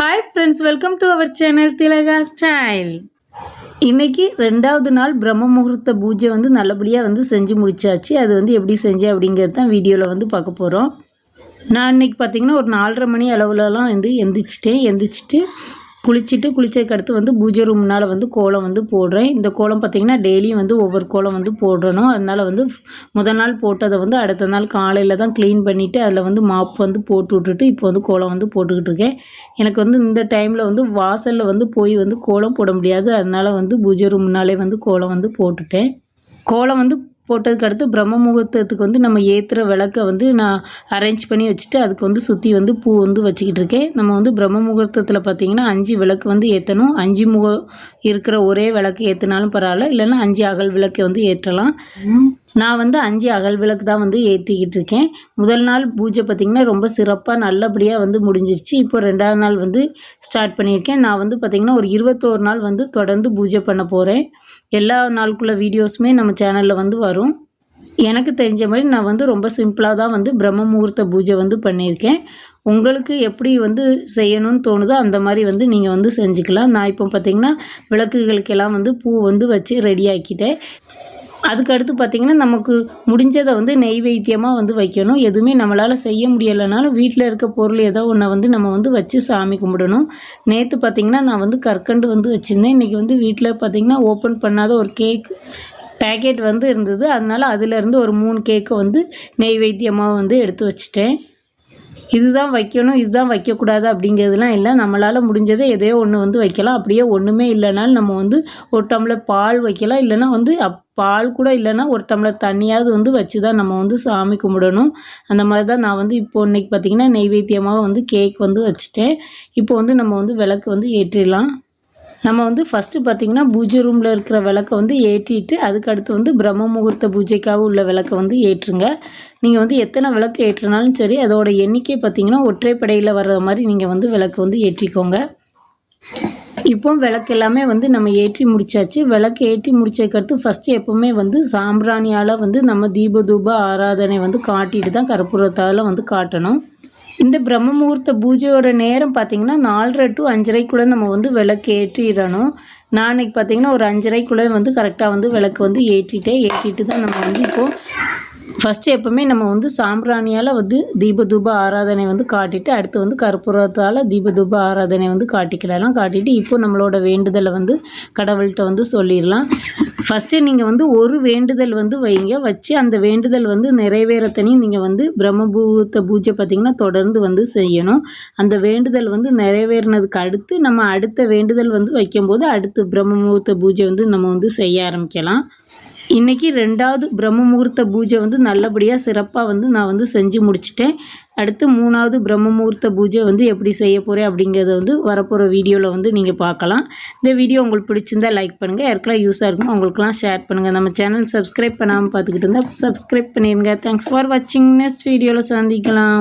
Hi friends welcome to our channel Thilaga style இன்னைக்கு ரெண்டாவது நாள் பிரம்ம முகூர்த்த பூஜை வந்து நல்லபடியாக வந்து செஞ்சு முடிச்சாச்சு. அது வந்து எப்படி செஞ்சேன் அப்படிங்கிறது தான் வீடியோவில் வந்து பார்க்க போகிறோம் நான் இன்றைக்கி பார்த்தீங்கன்னா ஒரு நாலரை மணி அளவுலலாம் வந்து எந்திரிச்சிட்டேன். எந்திரிச்சிட்டு குளிச்சுட்டு குளித்ததுக்கு அடுத்து வந்து பூஜை ரூம்னால் வந்து கோலம் வந்து போடுறேன். இந்த கோலம் பார்த்திங்கன்னா டெய்லியும் வந்து ஒவ்வொரு கோலம் வந்து போடணும். அதனால் வந்து முதல் நாள் போட்டதை வந்து அடுத்த நாள் காலையில் தான் க்ளீன் பண்ணிவிட்டு அதில் வந்து மாப் வந்து போட்டு விட்டுட்டு இப்போ வந்து கோலம் வந்து போட்டுக்கிட்டு இருக்கேன். எனக்கு வந்து இந்த டைமில் வந்து வாசலில் வந்து போய் வந்து கோலம் போட முடியாது. அதனால் வந்து பூஜை ரூம்னாலே வந்து கோலம் வந்து போட்டுட்டேன். கோலம் வந்து போட்டதுக்கு அடுத்து பிரம்ம முகூர்த்தத்துக்கு வந்து நம்ம ஏற்றுற விளக்கை வந்து நான் அரேஞ்ச் பண்ணி வச்சுட்டு அதுக்கு வந்து சுற்றி வந்து பூ வந்து வச்சுக்கிட்டு இருக்கேன். நம்ம வந்து பிரம்ம முகூர்த்தத்தில் பார்த்திங்கன்னா அஞ்சு விளக்கு வந்து ஏற்றணும் அஞ்சு முகம் இருக்கிற ஒரே விளக்கு ஏற்றினாலும் பரவாயில்ல. இல்லைன்னா அஞ்சு அகல் விளக்கு வந்து ஏற்றலாம். நான் வந்து அஞ்சு அகல் விளக்கு தான் வந்து ஏற்றிக்கிட்டு இருக்கேன். முதல் நாள் பூஜை பார்த்திங்கன்னா ரொம்ப சிறப்பாக நல்லபடியாக வந்து முடிஞ்சிருச்சு. இப்போ ரெண்டாவது நாள் வந்து ஸ்டார்ட் பண்ணியிருக்கேன். நான் வந்து பார்த்திங்கன்னா ஒரு இருபத்தோரு நாள் வந்து தொடர்ந்து பூஜை பண்ண போகிறேன் எல்லா நாளுக்குள்ள வீடியோஸுமே நம்ம சேனலில் வந்து வரும். எனக்கு தெரிஞ்ச மாதிரி நான் வந்து ரொம்ப சிம்பிளாக தான் வந்து பிரம்ம முகூர்த்த பூஜை வந்து பண்ணியிருக்கேன். உங்களுக்கு எப்படி வந்து செய்யணும்னு தோணுதோ அந்த மாதிரி வந்து நீங்கள் வந்து செஞ்சுக்கலாம். நான் இப்போ பார்த்திங்கன்னா விளக்குகளுக்கெல்லாம் வந்து பூ வந்து வச்சு ரெடி ஆக்கிட்டேன். அதுக்கடுத்து பார்த்திங்கன்னா நமக்கு முடிஞ்சதை வந்து நெய்வேத்தியமாக வந்து வைக்கணும். எதுவுமே நம்மளால் செய்ய முடியலைனாலும் வீட்டில் இருக்க பொருள் ஏதோ ஒன்றை வந்து நம்ம வந்து வச்சு சாமி கும்பிடணும். நேற்று பார்த்திங்கன்னா நான் வந்து கற்கண்டு வந்து வச்சுருந்தேன். இன்றைக்கி வந்து வீட்டில் பார்த்திங்கன்னா ஓப்பன் பண்ணாத ஒரு கேக் பேக்கெட் வந்து இருந்தது. அதனால் அதிலேருந்து ஒரு மூணு கேக்கை வந்து நெய்வேத்தியமாக வந்து எடுத்து வச்சுட்டேன். இதுதான் வைக்கணும் இதுதான் வைக்கக்கூடாது அப்படிங்கிறதுலாம் இல்லை. நம்மளால் முடிஞ்சதை எதையோ ஒன்று வந்து வைக்கலாம். அப்படியே ஒன்றுமே இல்லைனாலும் நம்ம வந்து ஒரு டம்ளர் பால் வைக்கலாம். இல்லைன்னா வந்து அப் பால் கூட இல்லைன்னா ஒரு டம்ளர் தண்ணியாவது வந்து வச்சு தான் நம்ம வந்து சாமி கும்பிடணும். அந்த மாதிரி தான் நான் வந்து இப்போ இன்றைக்கி பார்த்திங்கன்னா நெய்வேத்தியமாக வந்து கேக் வந்து வச்சுட்டேன். இப்போ வந்து நம்ம வந்து விளக்கு வந்து ஏற்றிடலாம். நம்ம வந்து ஃபஸ்ட்டு பார்த்திங்கன்னா பூஜை ரூமில் இருக்கிற விளக்கை வந்து ஏற்றிட்டு அதுக்கடுத்து வந்து பிரம்ம முகூர்த்த பூஜைக்காக உள்ள விளக்கை வந்து ஏற்றுங்க. நீங்கள் வந்து எத்தனை விளக்கு ஏற்றினாலும் சரி அதோட எண்ணிக்கை பார்த்திங்கன்னா ஒற்றைப்படையில் வர்ற மாதிரி நீங்கள் வந்து விளக்கு வந்து ஏற்றிக்கோங்க. இப்போ விளக்கு எல்லாமே வந்து நம்ம ஏற்றி முடிச்சாச்சு. விளக்கு ஏற்றி முடிச்சதுக்கடுத்து ஃபஸ்ட்டு எப்போவுமே வந்து சாம்பிராணியால் வந்து நம்ம தீப தூப ஆராதனை வந்து காட்டிட்டு தான் கற்பூரத்தால் வந்து காட்டணும். இந்த பிரம்ம முகூர்த்த பூஜையோட நேரம் பார்த்திங்கன்னா நாலரை டு அஞ்சரைக்குள்ளே நம்ம வந்து விளக்கு ஏற்றிடணும். நான் இன்றைக்கி பார்த்திங்கன்னா ஒரு அஞ்சரைக்குள்ளே வந்து கரெக்டாக வந்து விளக்கு வந்து ஏற்றிட்டேன் ஏற்றிட்டு தான் நம்ம வந்து இப்போது ஃபஸ்ட்டு எப்போவுமே நம்ம வந்து சாம்பிராணியால் வந்து தீபதூப ஆராதனை வந்து காட்டிட்டு அடுத்து வந்து கற்பூரத்தால் தீபதூப ஆராதனை வந்து காட்டிக்கலாம் காட்டிட்டு இப்போ நம்மளோட வேண்டுதலை வந்து கடவுள்கிட்ட வந்து சொல்லிடலாம். ஃபஸ்ட்டு நீங்கள் வந்து ஒரு வேண்டுதல் வந்து வைங்க. வச்சு அந்த வேண்டுதல் வந்து நிறைவேறத்தனையும் நீங்கள் வந்து பிரம்மபூத்த பூஜை பார்த்திங்கன்னா தொடர்ந்து வந்து செய்யணும். அந்த வேண்டுதல் வந்து நிறைவேறினதுக்கு அடுத்து நம்ம அடுத்த வேண்டுதல் வந்து வைக்கும்போது அடுத்து பிரம்ம முகூர்த்த பூஜை வந்து நம்ம வந்து செய்ய ஆரம்பிக்கலாம். இன்றைக்கி ரெண்டாவது பிரம்ம முகூர்த்த பூஜை வந்து நல்லபடியாக சிறப்பாக வந்து நான் வந்து செஞ்சு முடிச்சிட்டேன். அடுத்து மூணாவது பிரம்ம முகூர்த்த பூஜை வந்து எப்படி செய்ய போகிறேன் அப்படிங்கிறத வந்து வரப்போகிற வீடியோவில் வந்து நீங்கள் பார்க்கலாம். இந்த வீடியோ உங்களுக்கு பிடிச்சிருந்தால் லைக் பண்ணுங்கள் யாருக்கெல்லாம் யூஸாக இருக்கும் உங்களுக்குலாம் ஷேர் பண்ணுங்கள் நம்ம சேனல் சப்ஸ்கிரைப் பண்ணாமல் பார்த்துக்கிட்டு இருந்தால் சப்ஸ்கிரைப் பண்ணிடுங்க தேங்க்ஸ் ஃபார் வாட்சிங் நெக்ஸ்ட் வீடியோவில் சந்திக்கலாம்.